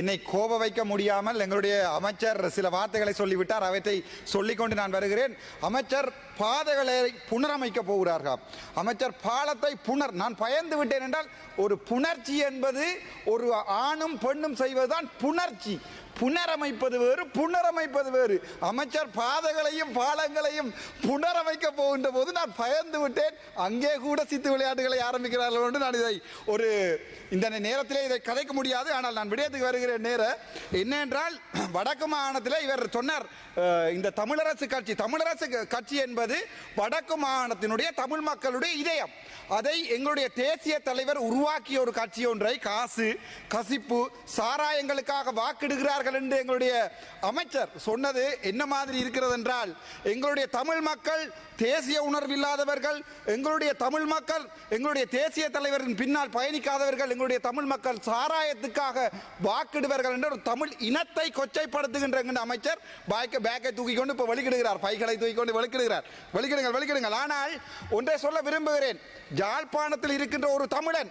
என்னை கோப வைக்க முடியாமல் எங்களுடைய அமைச்சர் சில வார்த்தைகளை சொல்லிவிட்டார். அவற்றை சொல்லிக்கொண்டு நான் வருகிறேன். அமைச்சர் பாதைகளை புனரமைக்க போகிறார்கள். அமைச்சர் பாலத்தை புனர் நான் பயந்து விட்டேன் என்றால் ஒரு புணர்ச்சி என்பது ஒரு ஆணும் பெண்ணும் செய்வதுதான் புணர்ச்சி. புனரமைப்பது வேறு புனரமைப்பது வேறு. அமைச்சர் பாதைகளையும் பாலங்களையும் புனரமைக்க போகின்ற போது நான் பயந்து விட்டேன். அங்கே கூட சித்து விளையாட்டுகளை ஆரம்பிக்கிறார்கள் என்று நான் இதை ஒரு இந்த நேரத்திலே இதை கதைக்க முடியாது. ஆனால் நான் விடயத்துக்கு வருகிற நேர. என்னென்றால் வடக்கு மாகாணத்தில் இவர் சொன்னார் இந்த தமிழரசு கட்சி தமிழரசு கட்சி என்பது வடக்கு மாகாணத்தினுடைய தமிழ் மக்களுடைய இதயம். அதை எங்களுடைய தேசிய தலைவர் உருவாக்கிய ஒரு கட்சி ஒன்றை காசு கசிப்பு சாராயங்களுக்காக வாக்கிடுகிறார்கள் என்று எங்களுடைய அமைச்சர் சொன்னது என்ன மாதிரி இருக்கிறது என்றால் எங்களுடைய தமிழ் மக்கள் தேசிய உணர்வு இல்லாதவர்கள் எங்களுடைய தமிழ் மக்கள் எங்களுடைய தேசிய தலைவரின் பின்னால் பயணிக்காதவர்கள் எங்களுடைய தமிழ் மக்கள் சாராயத்துக்காக வாக்கிடுவார்கள் என்ற ஒரு தமிழ் இனத்தை கொச்சைப்படுத்துகின்ற அமைச்சர் பேக்கை பேக்கை தூக்கி கொண்டு இப்போ வெளிக்கிடுகிறார் பைகளை தூக்கி கொண்டு வெளிக்கிடுகிறார் வெளிக்கிடுங்கள் வெளிக்கிடுங்கள் ஆனால் ஒன்றை சொல்ல விரும்புகிறேன். யாழ்ப்பாணத்தில் இருக்கின்ற ஒரு தமிழன்.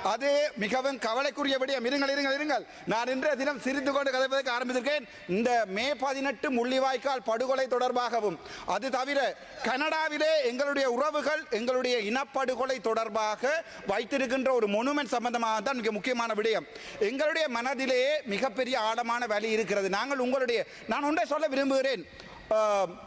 அது மிகவும் கவலைக்குரிய விடயம் இருங்கள் இருங்கள் இருங்கள். நான் இன்றைய தினம் சிரித்து கொண்டு கதைப்பதற்கு ஆரம்பித்திருக்கேன். இந்த மே பதினெட்டு முள்ளிவாய்க்கால் படுகொலை தொடர்பாகவும் அது தவிர கனடாவிலே எங்களுடைய உறவுகள் எங்களுடைய இனப்படுகொலை தொடர்பாக வைத்திருக்கின்ற ஒரு மொனுமெண்ட் சம்பந்தமாக தான் மிக முக்கியமான விடயம். எங்களுடைய மனதிலேயே மிகப்பெரிய ஆழமான வலி இருக்கிறது. நாங்கள் உங்களுடைய நான் ஒன்றை சொல்ல விரும்புகிறேன்.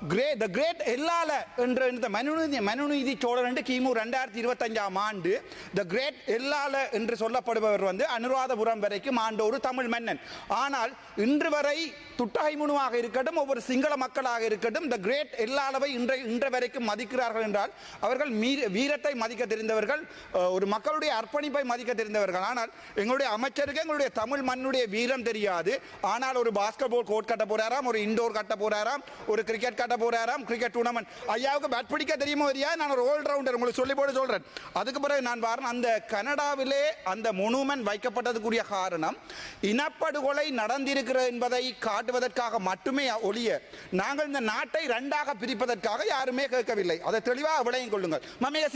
கிரேட் த கிரேட் எல்லால என்ற இந்த மனுநீதி மனுநீதி சோழன் என்று கிமு ரெண்டாயிரத்தி இருபத்தஞ்சாம் ஆண்டு த கிரேட் எல்லால என்று சொல்லப்படுபவர் வந்து அனுராதபுரம் வரைக்கும் ஆண்ட ஒரு தமிழ் மன்னன். ஆனால் இன்று வரை துட்டகை முனுவாக இருக்கட்டும் ஒவ்வொரு சிங்கள மக்களாக இருக்கட்டும் த கிரேட் எல்லாளவை இன்றை இன்று வரைக்கும் மதிக்கிறார்கள் என்றால் அவர்கள் மீ- வீரத்தை மதிக்க தெரிந்தவர்கள் ஒரு மக்களுடைய அர்ப்பணிப்பை மதிக்க தெரிந்தவர்கள். ஆனால் எங்களுடைய அமைச்சருக்கு எங்களுடைய தமிழ் மண்ணுடைய வீரம் தெரியாது. ஆனால் ஒரு பாஸ்கெட் பால் கோர்ட் கட்ட போறாராம் ஒரு இண்டோர் கட்ட போறாராம் ஒரு கிரிக்கெட் கட்ட போறாராம் கிரிக்கெட் டூர்னமெண்ட் ஐயாவுக்கு பேட் பிடிக்க தெரியுமோ இல்லையா? நான் ஒரு ஆல் ரவுண்டர் உங்களுக்கு சொல்லி போட சொல்றேன். அதுக்கு பிறகு நான் வரேன் அந்த கனடாவிலே அந்த மொனுமெண்ட் வைக்கப்பட்டதுக்குரிய காரணம் இனப்படுகொலை நடந்திருக்கிறது என்பதை காட்டுவதற்காக மட்டுமே ஒழிய நாங்கள் இந்த நாட்டை ரெண்டாக பிரிப்பதற்காக யாருமே கேட்கவில்லை. அதை தெளிவாக விளையும் கொள்ளுங்கள். மம்மிய